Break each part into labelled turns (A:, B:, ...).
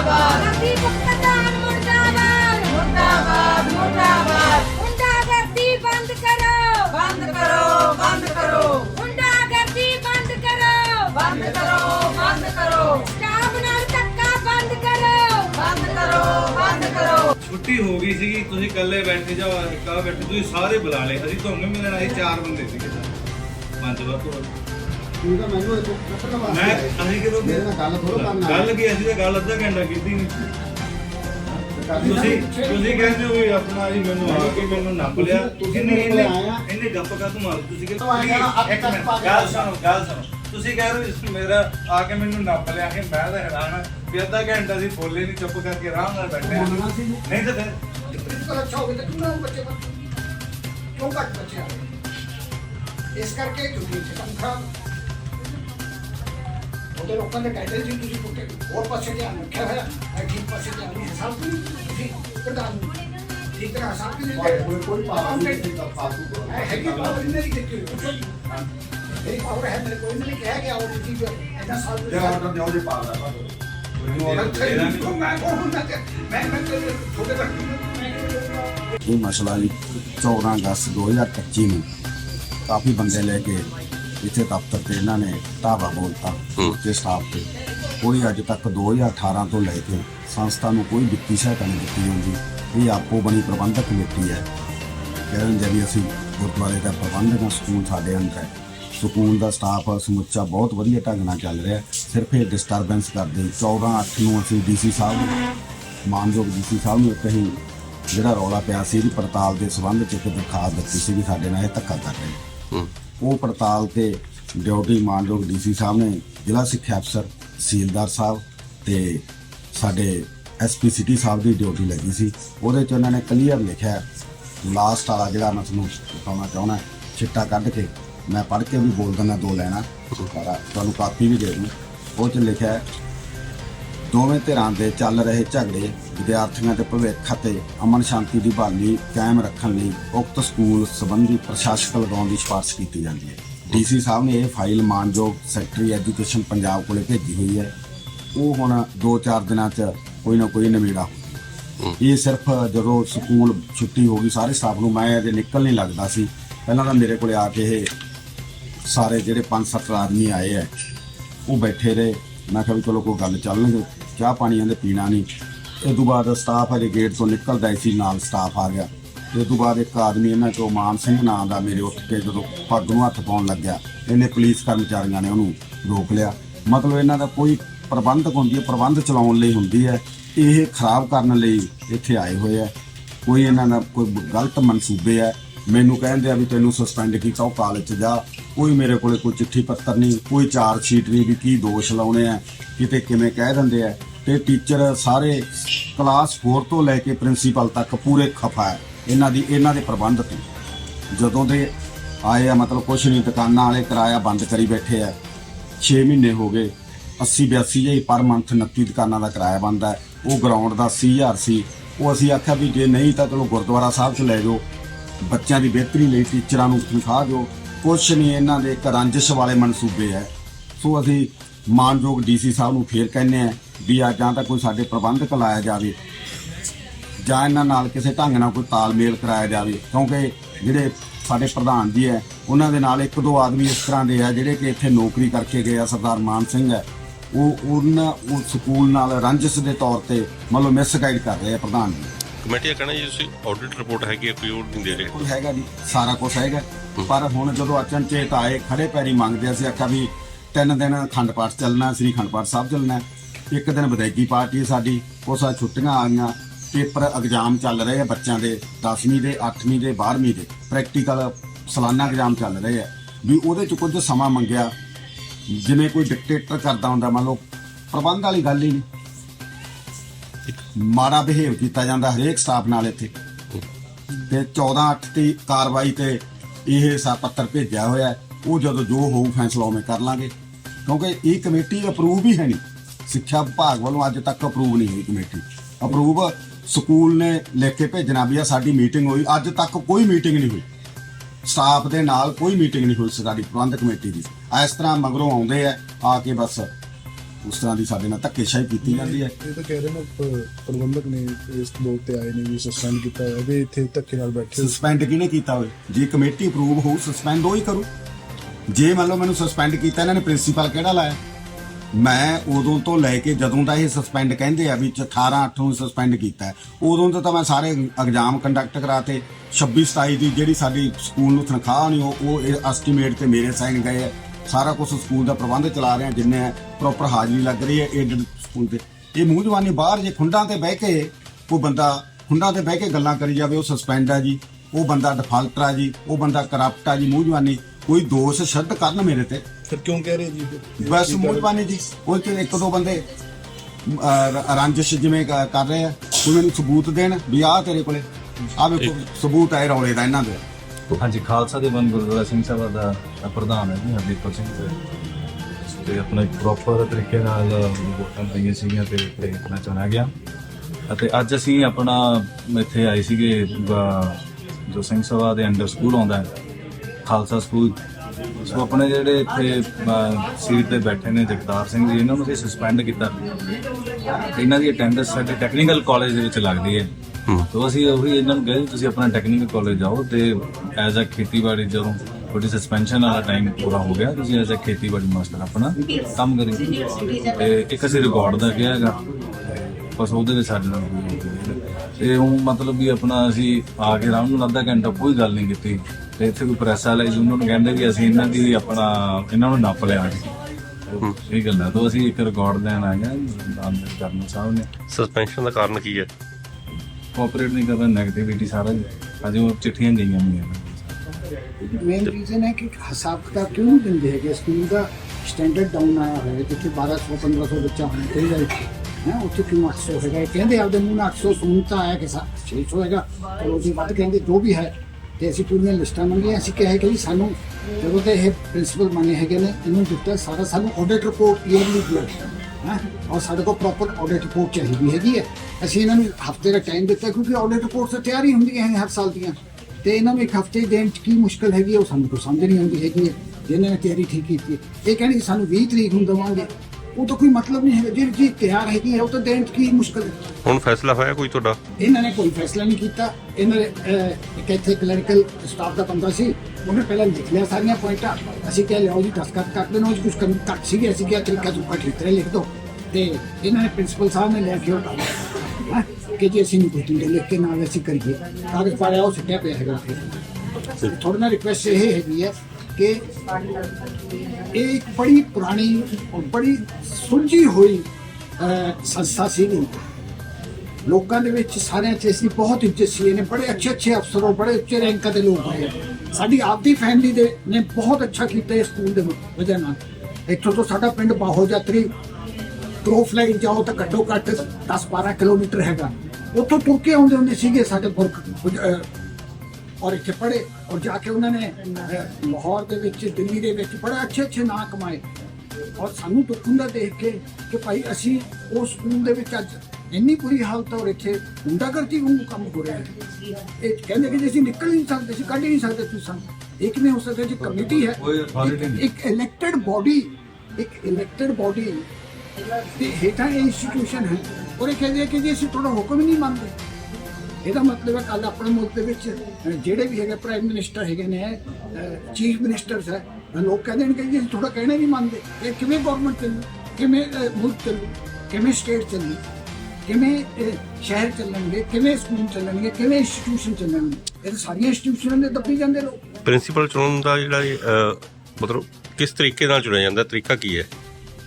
A: ਮੁਰਦਾਬਾਦ।
B: ਅਸੀਂ ਮੁਕਤਦਾਰ ਮੁਰਦਾਬਾਦ।
A: ਮੁਰਦਾਬਾਦ ਮੁਰਦਾਬਾਦ।
B: ਗੁੰਡਾਗਰਦੀ ਬੰਦ ਕਰੋ।
A: ਬੰਦ ਕਰੋ ਬੰਦ ਕਰੋ।
B: ਗੁੰਡਾਗਰਦੀ ਬੰਦ ਕਰੋ।
A: ਬੰਦ ਕਰੋ ਬੰਦ ਕਰੋ।
B: ਸਟਾਫ ਨਾਲ ਧੱਕਾ ਬੰਦ ਕਰੋ।
A: ਬੰਦ ਕਰੋ ਬੰਦ ਕਰੋ।
C: ਛੁੱਟੀ ਹੋ ਗਈ ਸੀਗੀ ਤੁਸੀਂ ਇਕੱਲੇ ਬੈਠੇ ਜਾਓ ਕਾ ਬੈਠੇ ਤੁਸੀਂ ਸਾਰੇ ਬੁਲਾ ਲਏ। ਅਸੀਂ ਤੁਹਾਨੂੰ ਮਿਲਣ ਆਏ ਚਾਰ ਬੰਦੇ ਸੀਗੇ। ਪੰਜ ਵਾਰ ਤੋਂ
D: ਤੂੰ ਤਾਂ ਮੈਨੂੰ ਇਹ ਕੱਟਣ ਵਾਸਤੇ
C: ਮੈਂ
D: ਆਇਆ।
C: ਅਸੀਂ ਕਿਦੋਂ
D: ਮੇਰੇ ਨਾਲ ਗੱਲ ਥੋੜ੍ਹਾ ਕਰਨ ਆਇਆ।
C: ਗੱਲ ਕੀ ਅਸੀਂ ਤਾਂ ਗੱਲ ਅੱਧਾ ਘੰਟਾ ਕੀਤੀ ਨਹੀਂ ਤੁਸੀਂ ਤੁਸੀਂ ਕਹਿੰਦੇ ਹੋ ਵੀ ਆਪਣਾ ਜੀ ਮੈਨੂੰ ਆ ਕੇ ਮੈਨੂੰ ਨੱਪ ਲਿਆ
D: ਤੁਸੀਂ ਕੋਲ
C: ਇਹਨੇ। ਇਹਨੇ ਗੱਪ ਕਾ ਤੂੰ ਮਾਰ ਤੁਸੀਂ ਕਿ
D: ਤੂੰ ਆਇਆ ਨਾ, ਹੱਥ
C: ਇੱਕ ਮਿੰਟ ਗੱਲ। ਸੁਣੋ ਗੱਲ ਸੁਣੋ ਤੁਸੀਂ ਕਹਿ ਰਹੇ ਹੋ ਇਸ ਮੇਰਾ ਆ ਕੇ ਮੈਨੂੰ ਨੱਪ ਲਿਆ ਕਿ ਮੈਂ ਤਾਂ ਹੈਰਾਨ ਆ ਵੀ ਅੱਧਾ ਘੰਟਾ ਸੀ ਬੋਲੇ ਨਹੀਂ ਚੁੱਪ ਕਰਕੇ ਆਰਾਮ ਨਾਲ ਬੈਠੇ ਆ।
D: ਮੰਨਣਾ ਸੀ
C: ਨਹੀਂ ਤਾਂ ਫਿਰ
E: ਪ੍ਰਿੰਸੀਪਲ ਅੱਛਾ ਹੋਵੇ ਤਾਂ ਕਿਉਂ ਨਾ ਉਹ ਬੱਚੇ ਪਰ ਕਿਉਂ ਘੱਟ ਬੱਚੇ ਆ? ਇਸ ਕਰਕੇ ਕਿਉਂਕਿ ਇੱਥੇ ਕੰਮ ਖਰਾਬ ਉਹਦੇ ਲੋਕਾਂ ਨੇ ਕਹਿੰਦੇ ਸੀ ਤੁਸੀਂ ਪੁੱਟੇ। ਹੋਰ ਪਾਸੇ ਧਿਆਨ ਰੱਖਿਆ ਹੋਇਆ ਹੈ ਠੀਕ ਪਾਸੇ ਧਿਆਨ ਨਹੀਂ ਸਭ ਤੁਸੀਂ ਪ੍ਰਧਾਨ ਨੂੰ ਠੀਕ ਤਰ੍ਹਾਂ ਸਭ ਕੁਝ
D: ਕੋਈ ਕੋਈ ਕੋਈ ਪਾਪ ਨਹੀਂ ਕੀਤਾ ਫਾਲਤੂ
E: ਇਹਨਾਂ ਦੀ ਦਿੱਤੀ ਹੋਈ ਪੁੱਛੋ ਜੀ ਮੇਰੀ ਪਾਵਰ ਹੈ ਮੇਰੇ ਕੋਈ ਨਹੀਂ ਕਿਹਾ ਕਿ ਆਓ ਤੁਸੀਂ ਜੋ ਇੰਨਾ ਸਾਲ
D: ਜੇ ਆਰਡਰ ਦਿਓ ਜੇ ਪਾਪ ਦਾ
E: ਮੈਂ ਕਿ ਮੈਂ ਮੈਂ
F: ਇਹ ਮਸਲਾ ਜੀ 14 ਅਗਸਤ 2025 ਨੂੰ ਕਾਫੀ ਬੰਦੇ ਲੈ ਕੇ ਇੱਥੇ ਦਫ਼ਤਰ ਤੇ ਇਹਨਾਂ ਨੇ ਧਾਵਾ ਬੋਲਤਾ ਤੇ ਸਟਾਫ ਤੇ। ਕੋਈ ਅੱਜ ਤੱਕ 2018 ਤੋਂ ਲੈ ਕੇ ਸੰਸਥਾ ਨੂੰ ਕੋਈ ਵਿੱਤੀ ਸਹਾਇਤਾ ਨਹੀਂ ਦਿੱਤੀ ਹੁੰਦੀ ਇਹ ਆਪੋ ਬਣੀ ਪ੍ਰਬੰਧਕ ਕਮੇਟੀ ਹੈ। ਕਹਿੰਦੇ ਵੀ ਅਸੀਂ ਗੁਰਦੁਆਰੇ ਦਾ ਪ੍ਰਬੰਧਕ ਹਾਂ, ਸਕੂਲ ਸਾਡੇ ਅੰਦਰ ਹੈ। ਸਕੂਲ ਦਾ ਸਟਾਫ ਸਮੁੱਚਾ ਬਹੁਤ ਵਧੀਆ ਢੰਗ ਨਾਲ ਚੱਲ ਰਿਹਾ ਸਿਰਫ ਇਹ ਡਿਸਟਰਬੈਂਸ ਕਰਦੇ 14 8 ਨੂੰ ਅਸੀਂ ਡੀਸੀ ਸਾਹਿਬ ਨੂੰ ਮਾਨਯੋਗ ਡੀਸੀ ਸਾਹਿਬ ਨੂੰ ਕਹੀਂ ਜਿਹੜਾ ਰੌਲਾ ਪਿਆ ਸੀ ਇਹਦੀ ਪੜਤਾਲ ਦੇ ਸੰਬੰਧ ਚ ਇੱਕ ਦਰਖਾਸਤ ਦਿੱਤੀ ਸੀ ਵੀ ਸਾਡੇ ਨਾਲ ਇਹ ਧੱਕਾ ਕਰ ਰਹੇ ਨੇ। ਉਹ ਪੜਤਾਲ ਤੇ ਡਿਊਟੀ ਮਾਨਯੋਗ ਡੀਸੀ ਸਾਹਿਬ ਨੇ ਜ਼ਿਲ੍ਹਾ ਸਿੱਖਿਆ ਅਫਸਰ ਤਹਿਸੀਲਦਾਰ ਸਾਹਿਬ ਤੇ ਸਾਡੇ ਐਸਪੀ ਸਿਟੀ ਸਾਹਿਬ ਦੀ ਡਿਊਟੀ ਲੱਗੀ ਸੀ। ਉਹਦੇ ਚ ਉਹਨਾਂ ਨੇ ਕਲੀਅਰ ਲਿਖਿਆ ਲਾਸਟ ਵਾਲਾ ਜਿਹੜਾ ਮੈਂ ਤੁਹਾਨੂੰ ਦਿਖਾਉਣਾ ਚਾਹੁੰਦਾ ਚਿੱਟਾ ਕੱਢ ਕੇ ਮੈਂ ਪੜ੍ਹ ਕੇ ਵੀ ਬੋਲ ਦਿੰਦਾ, ਦੋ ਲੈਣਾ ਸਾਰਾ ਤੁਹਾਨੂੰ ਕਾਪੀ ਵੀ ਦੇ ਦੂੰ। ਉਹ ਚ ਲਿਖਿਆ ਦੋਵੇਂ ਧਿਰਾਂ ਦੇ ਚੱਲ ਰਹੇ ਝਗੜੇ ਵਿਦਿਆਰਥੀਆਂ ਦੇ ਭਵਿੱਖ ਅਤੇ ਅਮਨ ਸ਼ਾਂਤੀ ਦੀ ਬਹਾਲੀ ਕਾਇਮ ਰੱਖਣ ਲਈ ਉਕਤ ਸਕੂਲ ਸੰਬੰਧੀ ਪ੍ਰਸ਼ਾਸਕ ਲਗਾਉਣ ਦੀ ਸਿਫਾਰਿਸ਼ ਕੀਤੀ ਜਾਂਦੀ ਹੈ। ਡੀਸੀ ਸਾਹਿਬ ਨੇ ਇਹ ਫਾਈਲ ਮਾਨਯੋਗ ਸੈਕਟਰੀ ਐਜੂਕੇਸ਼ਨ ਪੰਜਾਬ ਕੋਲੇ ਭੇਜੀ ਹੋਈ ਹੈ। ਉਹ ਹੁਣ 2-4 ਦਿਨਾਂ 'ਚ ਕੋਈ ਨਾ ਕੋਈ ਨਵੀੜਾ ਇਹ ਸਿਰਫ ਜਦੋਂ ਸਕੂਲ ਛੁੱਟੀ ਹੋ ਗਈ ਸਾਰੇ ਸਟਾਫ ਨੂੰ, ਮੈਂ ਅਜੇ ਨਿਕਲ ਨਹੀਂ ਲੱਗਦਾ ਸੀ। ਪਹਿਲਾਂ ਤਾਂ ਮੇਰੇ ਕੋਲੇ ਆ ਕੇ ਇਹ ਸਾਰੇ ਜਿਹੜੇ 5-7 ਆਦਮੀ ਆਏ ਐ ਉਹ ਬੈਠੇ ਰਹੇ। ਮੈਂ ਕਿਹਾ ਵੀ ਚਲੋ ਕੋਈ ਗੱਲ ਚੱਲਣਗੇ ਚਾਹ ਪਾਣੀ ਇਹਦੇ ਪੀਣਾ ਨਹੀਂ। ਇਹ ਤੋਂ ਬਾਅਦ ਸਟਾਫ ਅਜੇ ਗੇਟ ਤੋਂ ਨਿਕਲਦਾ ਹੀ ਸੀ, ਨਾਲ ਸਟਾਫ ਆ ਗਿਆ। ਇਹ ਤੋਂ ਬਾਅਦ ਇੱਕ ਆਦਮੀ ਇਹਨਾਂ ਚੋਂ ਮਾਨ ਸਿੰਘ ਨਾਂ ਦਾ ਮੇਰੇ ਉੱਠ ਕੇ ਜਦੋਂ ਪੱਗ ਨੂੰ ਹੱਥ ਪਾਉਣ ਲੱਗਿਆ, ਇਹਨੇ ਪੁਲਿਸ ਕਰਮਚਾਰੀਆਂ ਨੇ ਉਹਨੂੰ ਰੋਕ ਲਿਆ। ਮਤਲਬ ਇਹਨਾਂ ਦਾ ਕੋਈ ਪ੍ਰਬੰਧਕ ਹੁੰਦੀ ਹੈ, ਪ੍ਰਬੰਧ ਚਲਾਉਣ ਲਈ ਹੁੰਦੀ ਹੈ, ਇਹ ਖਰਾਬ ਕਰਨ ਲਈ ਇੱਥੇ ਆਏ ਹੋਏ ਆ ਕੋਈ ਇਹਨਾਂ ਦਾ ਕੋਈ ਗਲਤ ਮਨਸੂਬੇ ਹੈ। ਮੈਨੂੰ ਕਹਿੰਦੇ ਆ ਵੀ ਤੈਨੂੰ ਸਸਪੈਂਡ ਕੀਤਾ, ਉਹ ਕਾਲਜ ਚ ਜਾ। ਕੋਈ ਮੇਰੇ ਕੋਲੇ ਕੋਈ ਚਿੱਠੀ ਪੱਤਰ ਨਹੀਂ, ਕੋਈ ਚਾਰ ਸ਼ੀਟ ਨਹੀਂ ਵੀ ਕੀ ਦੋਸ਼ ਲਾਉਣੇ ਆ, ਕਿਤੇ ਕਿਵੇਂ ਕਹਿ ਦਿੰਦੇ ਆ। ਤੇ ਟੀਚਰ ਸਾਰੇ ਕਲਾਸ 4 ਤੋਂ ਲੈ ਕੇ ਪ੍ਰਿੰਸੀਪਲ ਤੱਕ ਪੂਰੇ ਖਫਾ ਹੈ। ਇਹਨਾਂ ਦੀ ਇਹਨਾਂ ਦੇ ਪ੍ਰਬੰਧ ਤੋਂ। ਜਦੋਂ ਦੇ ਆਏ ਆ, ਮਤਲਬ ਕੁਛ ਨਹੀਂ, ਦੁਕਾਨਾਂ ਵਾਲੇ ਕਿਰਾਇਆ ਬੰਦ ਕਰੀ ਬੈਠੇ ਆ। 6 ਮਹੀਨੇ ਹੋ ਗਏ 80 82 ਹਜ਼ਾਰ ਪਰ ਮੰਥ 29 ਦੁਕਾਨਾਂ ਦਾ ਕਿਰਾਇਆ ਬੰਦਾ ਉਹ ਗਰਾਊਂਡ ਦਾ 80000 ਸੀ। ਉਹ ਅਸੀਂ ਆਖਿਆ ਵੀ ਜੇ ਨਹੀਂ ਤਾਂ ਚਲੋ ਗੁਰਦੁਆਰਾ ਸਾਹਿਬ 'ਚ ਲੈ ਜਾਓ। ਬੱਚਿਆਂ ਦੀ ਬਿਹਤਰੀ ਲਈ ਟੀਚਰਾਂ ਨੂੰ ਤਨਖਾਹ ਦਿਓ। ਕੁਛ ਨਹੀਂ, ਇਹਨਾਂ ਦੇ ਇੱਕ ਰੰਜਿਸ਼ ਵਾਲੇ ਮਨਸੂਬੇ ਹੈ। ਸੋ ਅਸੀਂ ਮਾਨਯੋਗ ਡੀਸੀ ਸਾਹਿਬ ਨੂੰ ਫੇਰ ਕਹਿੰਨੇ ਆ ਵੀ ਆ ਜਾਂ ਤਾਂ ਕੋਈ ਸਾਡੇ ਪ੍ਰਬੰਧਕ ਲਾਇਆ ਜਾਵੇ ਜਾਂ ਇਹਨਾਂ ਨਾਲ ਕਿਸੇ ਢੰਗ ਨਾਲ ਕੋਈ ਤਾਲਮੇਲ ਕਰਾਇਆ ਜਾਵੇ ਕਿਉਂਕਿ ਜਿਹੜੇ ਸਾਡੇ ਪ੍ਰਧਾਨ ਜੀ ਹੈ ਉਹਨਾਂ ਦੇ ਨਾਲ ਇੱਕ ਦੋ ਆਦਮੀ ਇਸ ਤਰ੍ਹਾਂ ਦੇ ਆ ਜਿਹੜੇ ਕਿ ਇੱਥੇ ਨੌਕਰੀ ਕਰਕੇ ਗਏ ਆ ਸਰਦਾਰ ਮਾਨ ਸਿੰਘ ਹੈ। ਉਹ ਉਹਨਾਂ ਉਹ ਸਕੂਲ ਨਾਲ ਰੰਜਿਸ਼ ਦੇ ਤੌਰ ਤੇ ਮਤਲਬ ਮਿਸਗਾਈਡ ਕਰ ਰਹੇ ਆ ਪ੍ਰਧਾਨ ਜੀ।
G: ਕਮੇਟੀ ਕਹਿਣਾ ਜੀ ਤੁਸੀਂ ਆਡਿਟ ਰਿਪੋਰਟ ਹੈਗੀ ਹੈ, ਕੋਈ ਉਹ ਨਹੀਂ ਦੇ ਰਹੇ।
F: ਕੁਝ ਹੈਗਾ ਜੀ ਸਾਰਾ ਕੁਝ ਹੈਗਾ। ਪਰ ਹੁਣ ਜਦੋਂ ਅਚਨਚੇਤ ਆਏ ਖੜੇ ਪੈਰੀ ਮੰਗਦੇ ਅਸੀਂ ਆਖਿਆ ਵੀ ਤਿੰਨ ਦਿਨ ਅਖੰਡ ਪਾਠ ਚੱਲਣਾ, ਸ੍ਰੀ ਅਖੰਡ ਪਾਠ ਸਾਹਿਬ ਚੱਲਣਾ ਇੱਕ ਦਿਨ ਵਿਦਾਇਗੀ ਪਾਰਟੀ ਹੈ ਸਾਡੀ ਉਸ ਆ ਛੁੱਟੀਆਂ ਆ ਗਈਆਂ। ਪੇਪਰ ਐਗਜ਼ਾਮ ਚੱਲ ਰਹੇ ਆ ਬੱਚਿਆਂ ਦੇ 10ਵੀਂ ਦੇ 8ਵੀਂ ਦੇ 12ਵੀਂ ਦੇ। ਪ੍ਰੈਕਟੀਕਲ ਸਾਲਾਨਾ ਐਗਜ਼ਾਮ ਚੱਲ ਰਹੇ ਆ। ਵੀ ਉਹਦੇ ਚ ਕੁਝ ਸਮਾਂ ਮੰਗਿਆ। ਜਿਵੇਂ ਕੋਈ ਡਿਕਟੇਟਰ ਕਰਦਾ ਹੁੰਦਾ, ਮੰਨ ਲਓ, ਪ੍ਰਬੰਧ ਵਾਲੀ ਗੱਲ ਹੀ ਨਹੀਂ। ਮਾੜਾ ਬਿਹੇਵ ਕੀਤਾ ਜਾਂਦਾ ਹਰੇਕ ਸਟਾਫ ਨਾਲ ਇੱਥੇ। ਤੇ 14 8 ਦੀ ਕਾਰਵਾਈ ਤੇ ਇਹ ਸਾ ਪੱਤਰ ਭੇਜਿਆ ਹੋਇਆ। ਉਹ ਜਦੋਂ ਜੋ ਹੋਊ ਫੈਸਲਾ ਉਵੇਂ ਕਰ ਲਾਂਗੇ। ਕਿਉਂਕਿ ਇਹ ਕਮੇਟੀ ਅਪਰੂਵ ਹੀ ਹੈ ਨਹੀਂ। ਸਿੱਖਿਆ ਵਿਭਾਗ ਵੱਲੋਂ ਅੱਜ ਤੱਕ ਅਪਰੂਵ ਨਹੀਂ ਹੋਈ ਕਮੇਟੀ। ਅਪਰੂਵ ਸਕੂਲ ਨੇ ਲਿਖ ਕੇ ਭੇਜਣਾ ਵੀ ਆ ਸਾਡੀ ਮੀਟਿੰਗ ਹੋਈ। ਅੱਜ ਤੱਕ ਕੋਈ ਮੀਟਿੰਗ ਨਹੀਂ ਹੋਈ। ਸਟਾਫ ਦੇ ਨਾਲ ਕੋਈ ਮੀਟਿੰਗ ਨਹੀਂ ਹੋਈ ਸਾਡੀ ਪ੍ਰਬੰਧਕ ਕਮੇਟੀ ਦੀ। ਇਸ ਤਰ੍ਹਾਂ ਮਗਰੋਂ ਆਉਂਦੇ ਆ ਆ ਕੇ ਬਸ ਉਸ ਤਰ੍ਹਾਂ ਦੀ ਸਾਡੇ ਨਾਲ ਧੱਕੇਸ਼ਾਹੀ ਕੀਤੀ ਜਾਂਦੀ ਹੈ।
H: ਇਹ ਤਾਂ ਕਹਿ ਰਹੇ ਨੇ ਪ੍ਰਬੰਧਕ ਨੇ ਇਸ ਬੋਰਡ ਤੇ ਆਏ ਨੇ ਵੀ ਸਸਪੈਂਡ ਕੀਤਾ ਹੋਇਆ ਵੀ ਇੱਥੇ ਧੱਕੇ ਨਾਲ ਬੈਠੇ
F: ਸਸਪੈਂਡ ਕਿਹਨੇ ਕੀਤਾ ਹੋਵੇ ਜੇ ਕਮੇਟੀ ਅਪਰੂਵ ਹੋਊ ਸਸਪੈਂਡ ਉਹ ਹੀ ਕਰੂ। ਜੇ ਮੰਨ ਲਓ ਮੈਨੂੰ ਸਸਪੈਂਡ ਕੀਤਾ, ਇਹਨਾਂ ਨੇ ਪ੍ਰਿੰਸੀਪਲ ਕਿਹੜਾ ਲਾਇਆ? ਮੈਂ ਉਦੋਂ ਤੋਂ ਲੈ ਕੇ ਜਦੋਂ ਦਾ ਇਹ ਸਸਪੈਂਡ ਕਹਿੰਦੇ ਆ ਵੀ 18 8 ਨੂੰ ਸਸਪੈਂਡ ਕੀਤਾ ਉਦੋਂ ਤੋਂ ਤਾਂ ਮੈਂ ਸਾਰੇ ਐਗਜ਼ਾਮ ਕੰਡਕਟ ਕਰਾਤੇ। 26 27 ਦੀ ਜਿਹੜੀ ਸਾਡੀ ਸਕੂਲ ਨੂੰ ਤਨਖਾਹ ਨਹੀਂ, ਉਹ ਉਹ ਐਸਟੀਮੇਟ ਤੇ ਮੇਰੇ ਸਾਈਨ ਗਏ ਆ। ਸਾਰਾ ਕੁਝ ਸਕੂਲ ਦਾ ਪ੍ਰਬੰਧ ਚਲਾ ਰਹੇ ਆ, ਜਿੰਨੇ ਪ੍ਰੋਪਰ ਹਾਜ਼ਰੀ ਲੱਗ ਰਹੀ ਹੈ ਏਡਡ ਸਕੂਲ ਤੇ ਇਹ ਮੂੰਹ ਜਵਾਨੀ ਬਾਹਰ ਜੇ ਖੁੰਡਾਂ ਤੇ ਬਹਿ ਕੇ ਕੋਈ ਬੰਦਾ ਖੁੰਡਾਂ ਤੇ ਬਹਿ ਕੇ ਗੱਲਾਂ ਕਰੀ ਜਾਵੇ, ਉਹ ਸਸਪੈਂਡ ਆ ਜੀ, ਉਹ ਬੰਦਾ ਡਿਫਾਲਟਰ ਆ ਜੀ, ਉਹ ਬੰਦਾ ਕਰਪਟ ਆ ਜੀ, ਮੂੰਹ ਜਵਾਨੀ। ਕੋਈ ਦੋਸ਼ ਸ਼ੱਦ ਕਰਨ ਮੇਰੇ ਤੇ।
H: ਫਿਰ ਕਿਉਂ ਕਹਿ ਰਹੇ ਜੀ ਫਿਰ?
F: ਬਸ ਮੂਜਬਾਨੀ ਜੀ ਉਹ ਚ ਇੱਕ ਦੋ ਬੰਦੇ ਅਹ, ਰੰਜਿਸ਼ ਜਿਵੇਂ ਕ- ਕਰ ਰਹੇ ਆ ਕੋਈ ਮੈਨੂੰ ਸਬੂਤ ਦੇਣ ਵੀ ਆਹ ਤੇਰੇ ਕੋਲੇ ਆਹ ਵੇਖੋ ਸਬੂਤ ਹੈ ਰੌਲੇ ਦਾ ਇਹਨਾਂ ਦੇ।
I: ਹਾਂਜੀ ਖਾਲਸਾ ਦੇ ਬੰਦ ਗੁਰਦੁਆਰਾ ਸਿੰਘ ਸਭਾ ਦਾ ਪ੍ਰਧਾਨ ਹੈ ਜੀ ਹਰਦੀਪ ਸਿੰਘ ਤੇ। ਆਪਣਾ ਇੱਕ ਪ੍ਰੋਪਰ ਤਰੀਕੇ ਨਾਲ ਵੋਟਾਂ ਪਈਆਂ ਸੀਗੀਆਂ ਤੇ ਤੇ ਆਪਣਾ ਚੁਣਿਆ ਗਿਆ। ਅਤੇ ਅੱਜ ਅਸੀਂ ਆਪਣਾ ਇੱਥੇ ਆਏ ਸੀਗੇ ਜੋ ਸਿੰਘ ਸਭਾ ਦੇ ਅੰਡਰ ਸਕੂਲ ਆਉਂਦਾ ਹੈ ਖਾਲਸਾ ਸਕੂਲ। ਸੋ ਆਪਣੇ ਜਿਹੜੇ ਇੱਥੇ ਸੀਟ ਤੇ ਬੈਠੇ ਨੇ ਜਗਤਾਰ ਸਿੰਘ ਜੀ ਇਹਨਾਂ ਨੂੰ ਅਸੀਂ ਸਸਪੈਂਡ ਕੀਤਾ। ਇਹਨਾਂ ਦੀ ਅਟੈਂਡੈਂਸ ਸਾਡੇ ਟੈਕਨੀਕਲ ਕਾਲਜ ਦੇ ਵਿੱਚ ਲੱਗਦੀ ਹੈ। ਤੋ ਅਸੀਂ ਉਹੀ ਇਹਨਾਂ ਨੂੰ ਕਹਿੰਦੇ ਤੁਸੀਂ ਆਪਣਾ ਟੈਕਨੀਕਲ ਕਾਲਜ ਜਾਓ ਤੇ ਐਜ਼ ਅ ਖੇਤੀਬਾੜੀ ਜਦੋਂ ਤੁਹਾਡੀ ਸਸਪੈਂਸ਼ਨ ਵਾਲਾ ਟਾਈਮ ਪੂਰਾ ਹੋ ਗਿਆ ਤੁਸੀਂ ਐਜ਼ ਅ ਖੇਤੀਬਾੜੀ ਮਾਸਟਰ ਆਪਣਾ ਕੰਮ ਕਰੀ ਤੇ ਇੱਕ ਅਸੀਂ ਰਿਕਾਰਡ ਦਾ ਕਿਹਾ ਹੈਗਾ ਤੇ ਬਸ ਉਹਦੇ ਵਿੱਚ ਸਾਡੇ ਨਾਲ ਤੇ ਉਹ ਮਤਲਬ ਵੀ ਆਪਣਾ ਅਸੀਂ ਆ ਕੇ ਆਰਾਮ ਨਾਲ ਅੱਧਾ ਘੰਟਾ ਕੋਈ ਗੱਲ ਨਹੀਂ ਕੀਤੀ ਤੇ ਇੱਥੇ ਕੋਈ ਪ੍ਰੈਸ ਵਾਲਾ ਜੀ ਉਹਨਾਂ ਨੂੰ ਕਹਿੰਦੇ ਵੀ ਅਸੀਂ ਇਹਨਾਂ ਦੀ ਆਪਣਾ ਇਹਨਾਂ ਨੂੰ ਨੱਪ ਲਿਆ ਸੀ। ਇਹ ਗੱਲ ਹੈ ਤਾਂ ਅਸੀਂ ਇੱਕ ਰਿਕਾਰਡ ਲੈਣ ਆਏ ਹਾਂ ਆਮਦ ਕਰਨ ਸਾਹਿਬ ਨੇ।
G: ਸਸਪੈਂਸ਼ਨ ਦਾ ਕਾਰਨ ਕੀ ਹੈ?
I: ਕੋਆਪਰੇਟ ਨਹੀਂ ਕਰਦਾ 네ਗੇਟਿਵਿਟੀ ਸਾਰਾ ਅਜੇ ਉਹ ਚਿੱਠੀਆਂ ਗਈਆਂ ਨਹੀਂ
E: ਮੇਨ ਰੀਜ਼ਨ ਹੈ ਕਿ ਹਿਸਾਬ ਕਿਤਾਬ ਕਿਉਂ ਨਹੀਂ ਦਿੰਦੇ ਹੈਗੇ? ਸਕੂਲ ਦਾ ਸਟੈਂਡਰਡ ਡਾਊਨ ਆਇਆ ਹੋਇਆ ਹੈ ਜਿੱਥੇ 1200 1500 ਬੱਚਾ ਹੋਣਾ ਚਾਹੀਦਾ ਹੈ। ਹੈ ਉੱਥੇ ਕਿਉਂ 800 ਹੈਗਾ ਇਹ ਕਹਿੰਦੇ ਆਪਦੇ ਮੂੰਹ ਨਾਲ 800 ਸੁਣਤਾ ਆਇਆ ਕਿ ਸਾ 600 ਹੈਗਾ ਪਰ ਉਹਦੀ ਵੱਧ ਕਹਿੰਦੇ ਜੋ ਵੀ ਹੈ ਤੇ ਅਸੀਂ ਪੂਰੀਆਂ ਲਿਸਟਾਂ ਮੰਗੀਆਂ ਅਸੀਂ ਕਿਹਾ ਕਿ ਜੀ ਸਾਨੂੰ ਜਦੋਂ ਤੇ ਇਹ ਪ੍ਰਿੰਸੀਪਲ ਮੰਨੇ ਹੈਗੇ ਨੇ ਇਹਨੂੰ ਦਿੱਤਾ ਸਾਰਾ ਸਾਨੂੰ ਆਡਿਟ ਰਿਪੋਰਟ ਈਅਰਲੀ ਦਿਓ ਹੈ ਔਰ ਸਾਡੇ ਕੋਲ ਪ੍ਰੋਪਰ ਆਡਿਟ ਰਿਪੋਰਟ ਚਾਹੀਦੀ ਹੈਗੀ ਹੈ ਅਸੀਂ ਇਹਨਾਂ ਨੂੰ ਹਫ਼ਤੇ ਦਾ ਟਾਈਮ ਦਿੱਤਾ ਕਿਉਂਕਿ ਆਡਿਟ ਰਿਪੋਰਟ ਤਾਂ ਤਿਆਰ ਹੀ ਹੁੰਦੀਆਂ ਹੈ ਹਰ ਸਾਲ ਦੀਆਂ ਤੇ ਇਹਨਾਂ ਨੂੰ ਇੱਕ ਹਫ਼ਤੇ ਦੇਣ ਚ ਕੀ ਮੁਸ਼ਕਲ ਹੈਗੀ ਹੈ, ਉਹ ਸਾਨੂੰ ਕੋਈ ਸਮਝ ਨਹੀਂ ਆਉਂਦੀ ਹੈਗੀ ਹੈ ਜਿਹਨਾਂ ਨੇ ਤਿਆਰੀ ਠੀਕ ਕੀਤੀ ਇਹ ਕਹਿੰਦੇ ਸਾਨੂੰ 20 ਤਰੀਕ ਨੂੰ ਦੇਵਾਂਗੇ ਉਹ ਤਾਂ ਕੋਈ ਮਤਲਬ ਨਹੀਂ ਹੈਗਾ। ਜਿਹੜੀ ਚੀਜ਼ ਤਿਆਰ ਹੈਗੀ ਹੈ ਉਹ ਤਾਂ ਦੇਣ ਚ ਕੀ ਮੁਸ਼ਕਲ ਹੈ?
G: ਹੁਣ ਫੈਸਲਾ ਹੋਇਆ ਕੋਈ ਤੁਹਾਡਾ?
E: ਇਹਨਾਂ ਨੇ ਕੋਈ ਫੈਸਲਾ ਨਹੀਂ ਕੀਤਾ। ਇਹਨਾਂ ਨੇ ਅਹ, ਇੱਕ ਇੱਥੇ ਕਲਰਿਕਲ ਸਟਾਫ ਦਾ ਬੰਦਾ ਸੀ। ਉਹਨੇ ਪਹਿਲਾਂ ਲਿਖ ਲਿਆ ਸਾਰੀਆਂ ਪੁਆਇੰਟਾਂ। ਅਸੀਂ ਕਿਹਾ ਲਿਆਓ ਜੀ ਦਸਤਖਤ ਕਰ ਦੇਣਾ। ਉਹ 'ਚ ਕੁਝ ਕਮੀ ਘੱਟ ਸੀਗੀ। ਅਸੀਂ ਕਿਹਾ ਤਰੀਕਾ ਤੁਕਾ ਠੀਕ ਤਰ੍ਹਾਂ ਲਿਖ ਦਿਓ ਤੇ ਇਹਨਾਂ ਨੇ ਪ੍ਰਿੰਸੀਪਲ ਸਾਹਿਬ ਨੇ ਲੈ ਕੇ ਉਹ ਕੰਮ ਹੈਂ, ਕਿ ਜੀ ਅਸੀਂ ਨਹੀਂ ਕੋਈ ਲਿਖ ਕੇ ਨਾਲ ਅਸੀਂ ਕਰੀਏ। ਕਾਗਜ਼ ਪਾਇਆ ਉਹ ਸਿੱਟਿਆ ਪਿਆ ਹੈਗਾ। ਫਿਰ ਥੋੜਾ ਨਾ ਰਿਕੁਐਸਟ ਇਹ ਹੈਗੀ ਹੈ ਕਿ ਇਹ ਇੱਕ ਬੜੀ ਪੁਰਾਣੀ ਬੜੀ ਸੁਲਝੀ ਹੋਈ ਸੰਸਥਾ ਸੀਗੀ ਲੋਕਾਂ ਦੇ ਵਿੱਚ ਸਾਰਿਆਂ 'ਚ ਅਸੀਂ ਬਹੁਤ ਇੱਜ਼ਤ ਸੀ। ਇਹਨੇ ਬੜੇ ਅੱਛੇ ਅੱਛੇ ਅਫਸਰ ਔਰ ਬੜੇ ਉੱਚੇ ਰੈਂਕਾਂ ਦੇ ਲੋਕ ਆਏ। ਸਾਡੀ ਆਪਦੀ ਫੈਮਿਲੀ ਦੇ ਨੇ ਬਹੁਤ ਅੱਛਾ ਕੀਤਾ ਇਸ ਸਕੂਲ ਦੇ ਵਜ੍ਹਾ ਨਾਲ। ਇੱਥੋਂ ਤੋਂ ਸਾਡਾ ਪਿੰਡ ਬਾਹੋ ਜਾਤਰੀ ਕ੍ਰੋਫ ਲਾਈਨ ਜਾਓ ਤਾਂ ਘੱਟੋ ਘੱਟ 10 12 ਕਿਲੋਮੀਟਰ ਹੈਗਾ। ਉੱਥੋਂ ਤੁਰ ਕੇ ਆਉਂਦੇ ਹੁੰਦੇ ਸੀਗੇ ਸਾਡੇ ਪੁਰਖ ਔਰ ਇੱਥੇ ਪੜ੍ਹੇ ਔਰ ਜਾ ਕੇ ਉਹਨਾਂ ਨੇ ਅਹ, ਲਾਹੌਰ ਦੇ ਵਿੱਚ ਦਿੱਲੀ ਦੇ ਵਿੱਚ ਬੜੇ ਅੱਛੇ ਅੱਛੇ ਨਾਂ ਕਮਾਏ। ਔਰ ਸਾਨੂੰ ਦੁੱਖ ਹੁੰਦਾ ਦੇਖ ਕੇ ਕਿ ਭਾਈ ਅਸੀਂ ਉਸ ਸਕੂਲ ਦੇ ਵਿੱਚ ਅੱਜ ਇੰਨੀ ਬੁਰੀ ਹਾਲਤ ਔਰ ਇੱਥੇ ਗੁੰਡਾਗਰਦੀ ਵਾਂਗੂ ਕੰਮ ਹੋ ਰਿਹਾ ਹੈ। ਇਹ ਕਹਿੰਦੇ ਕਿ ਜੇ ਅਸੀਂ ਨਿਕਲ ਨਹੀਂ ਸਕਦੇ ਅਸੀਂ ਕੱਢ ਹੀ ਨਹੀਂ ਸਕਦੇ ਤੁਸੀਂ ਸਾਨੂੰ। ਇੱਕ ਨੇ ਹੋ ਸਕਦਾ ਜੀ ਕਮੇਟੀ ਹੈ?
I: ਕੋਈ authority ਨਹੀਂ।
E: ਇੱਕ ਇਲੈਕਟਡ ਬਾਡੀ ਇੱਕ ਇਲੈਕਟਡ ਬਾਡੀ ਤੇ ਹੇਠਾਂ ਇਹ ਇੰਸਟੀਟਿਊਸ਼ਨ ਹੈ। ਔਰ ਇਹ ਕਹਿੰਦੇ ਆ ਕਿ ਜੀ ਅਸੀਂ ਤੁਹਾਡਾ ਹੁਕਮ ਹੀ ਨਹੀਂ ਮੰਨਦੇ। ਇਹਦਾ ਮਤਲਬ ਹੈ ਕੱਲ ਆਪਣੇ ਮੁਲਕ ਦੇ ਵਿੱਚ ਜਿਹੜੇ ਵੀ ਹੈਗੇ ਪ੍ਰਾਈਮ ਮਿਨਿਸਟਰ ਹੈਗੇ ਨੇ ਚੀਫ ਮਿਨਿਸਟਰਸ ਹੈ ਲੋਕ ਕਹਿੰਦੇ ਨੇ ਕਿ ਜੀ ਅਸੀਂ ਤੁਹਾਡਾ ਕਹਿਣਾ ਹੀ ਨਹੀਂ ਮੰਨਦੇ। ਇਹ ਕਿਵੇਂ ਗਵਰਨਮੈਂਟ ਚੱਲੂ? ਕਿਵੇਂ ਮੁਲਕ ਚੱਲੂ? ਕਿਵੇਂ ਸਟੇਟ ਚੱਲੂ? ਕਿਵੇਂ ਅਹ, ਸ਼ਹਿਰ ਚੱਲਣਗੇ? ਕਿਵੇਂ ਸਕੂਲ ਚੱਲਣਗੇ? ਕਿਵੇਂ ਇੰਸਟੀਟਿਊਸ਼ਨ ਚੱਲਣਗੇ? ਇਹ ਸਾਰੀਆਂ ਇੰਸਟੀਟਿਊਸ਼ਨਾਂ ਦੇ ਦੱਬੀ ਜਾਂਦੇ ਲੋਕ।
G: ਪ੍ਰਿੰਸੀਪਲ ਚੁਣਨ ਦਾ ਜਿਹੜਾ ਮਤਲਬ ਕਿਸ ਤਰੀਕੇ ਨਾਲ ਚੁਣਿਆ ਜਾਂਦਾ? ਤਰੀਕਾ ਕੀ ਹੈ?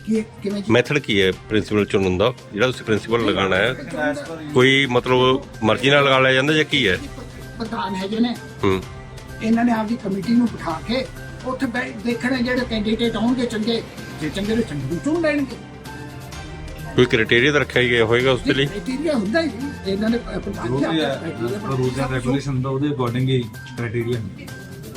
E: ਕਿ ਕਿਵੇਂ ਜੀ?
G: ਮੈਥਡ ਕੀ ਹੈ ਪ੍ਰਿੰਸੀਪਲ ਚੁਣਨ ਦਾ? ਜਿਹੜਾ ਤੁਸੀਂ ਪ੍ਰਿੰਸੀਪਲ ਲਗਾਉਣਾ ਹੈ ਕੋਈ ਮਤਲਬ ਮਰਜ਼ੀ ਨਾਲ ਲਗਾ ਲਿਆ ਜਾਂਦਾ ਜਾਂ ਕੀ ਹੈ?
E: ਪ੍ਰਧਾਨ ਹੈਗੇ ਨੇ।
G: ਹੂੰ।
E: ਇਹਨਾਂ ਨੇ ਆਪਦੀ ਕਮੇਟੀ ਨੂੰ ਬਿਠਾ ਕੇ ਉੱਥੇ ਦੇਖਣਾ ਜਿਹੜੇ ਕੈਂਡੀਡੇਟ ਆਉਣਗੇ ਚੰਗੇ ਜੇ ਚੰਗੇ ਨੇ ਚੰਗੇ ਚੁਣ ਲੈਣਗੇ।
G: ਕੋਈ ਕ੍ਰਾਈਟੇਰੀਆ ਤਾਂ ਰੱਖਿਆ ਗਿਆ ਹੋਏਗਾ ਉਸ ਦੇ ਲਈ?
E: ਕ੍ਰਾਈਟੇਰੀਆ ਹੁੰਦਾ ਹੀ। ਇਹਨਾਂ ਨੇ ਪ੍ਰਧਾਨ ਜੀ
I: ਰੂਲਸ ਐਂਡ ਰੈਗੂਲੇਸ਼ਨ ਦਾ ਉਹਦੇ ਅਕੋਰਡਿੰਗ ਹੀ ਕ੍ਰਾਈਟੇਰੀਆ